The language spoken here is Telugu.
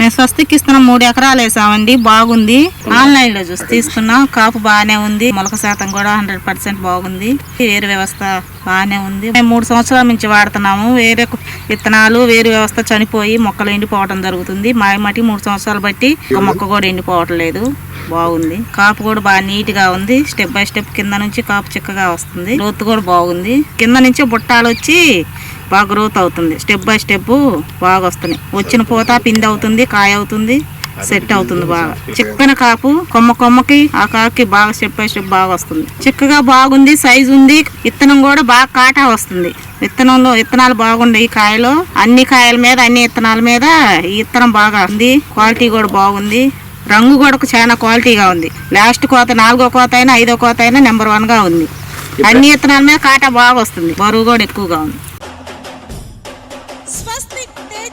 మేము స్వస్తికి ఇస్తున్న మూడు ఎకరాలు వేసామండి. బాగుంది. ఆన్లైన్లో చూసి తీసుకున్నాం. కాపు బాగానే ఉంది. మొలక శాతం కూడా హండ్రెడ్ పర్సెంట్ బాగుంది. వేరు వ్యవస్థ బాగానే ఉంది. మేము మూడు సంవత్సరాల నుంచి వాడుతున్నాము. వేరే విత్తనాలు వేరు వ్యవస్థ చనిపోయి మొక్కలు ఎండిపోవడం జరుగుతుంది. మా మటి మూడు సంవత్సరాలు బట్టి ఒక మొక్క కూడా ఎండిపోవటం లేదు. బాగుంది. కాపు కూడా బాగా నీట్గా ఉంది. స్టెప్ బై స్టెప్ కింద నుంచి కాపు చిక్కగా వస్తుంది. లోతు కూడా బాగుంది. కింద నుంచి బుట్టాలు వచ్చి బాగా గ్రోత్ అవుతుంది. స్టెప్ బై స్టెప్ బాగా వస్తున్నాయి. వచ్చిన పూత పిండి అవుతుంది కాయ అవుతుంది సెట్ అవుతుంది బాగా. చిక్కన కాపు కొమ్మ కొమ్మకి ఆ కాకి బాగా స్టెప్ బై స్టెప్ బాగా వస్తుంది. చిక్కగా బాగుంది సైజు ఉంది విత్తనం కూడా బాగా కాటా వస్తుంది. విత్తనంలో విత్తనాలు బాగుండే ఈ కాయలో. అన్ని కాయల మీద అన్ని విత్తనాల మీద ఈ విత్తనం బాగా ఉంది. క్వాలిటీ కూడా బాగుంది. రంగు కూడా చాలా క్వాలిటీగా ఉంది. లాస్ట్ కోత నాలుగో కోత అయినా ఐదో కోత అయినా నెంబర్ వన్గా ఉంది. అన్ని విత్తనాల మీద కాటా బాగా వస్తుంది. బరువు కూడా ఎక్కువగా ఉంది. સ્વસ્તિક તેજા